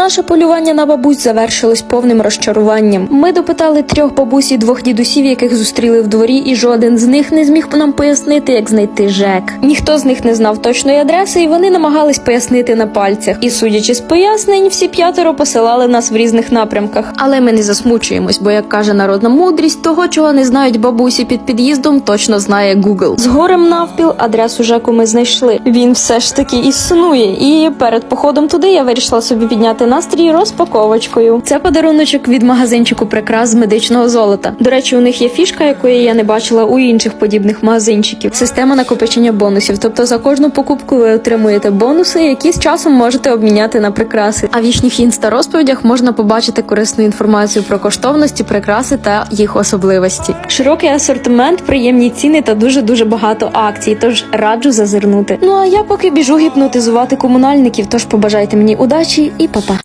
Наше полювання на бабусь завершилось повним розчаруванням. Ми допитали трьох бабусь і двох дідусів, яких зустріли в дворі, і жоден з них не зміг нам пояснити, як знайти ЖЕК. Ніхто з них не знав точної адреси, і вони намагались пояснити на пальцях. І судячи з пояснень, всі п'ятеро посилали нас в різних напрямках. Але ми не засмучуємось, бо як каже народна мудрість, того, чого не знають бабусі під під'їздом, точно знає Google. З горем навпіл адресу ЖЕКу ми знайшли. Він все ж таки існує. І перед походом туди я вирішила собі підняти настрій розпаковочкою. Це подаруночок від магазинчику прикрас з медичного золота. До речі, у них є фішка, якої я не бачила у інших подібних магазинчиків. Система накопичення бонусів. Тобто за кожну покупку ви отримуєте бонуси, які з часом можете обміняти на прикраси. А в їхніх інста розповідях можна побачити корисну інформацію про коштовності, прикраси та їх особливості. Широкий асортимент, приємні ціни та дуже дуже багато акцій. Тож раджу зазирнути. Ну а я поки біжу гіпнотизувати комунальників. Тож побажайте мені удачі і па-па.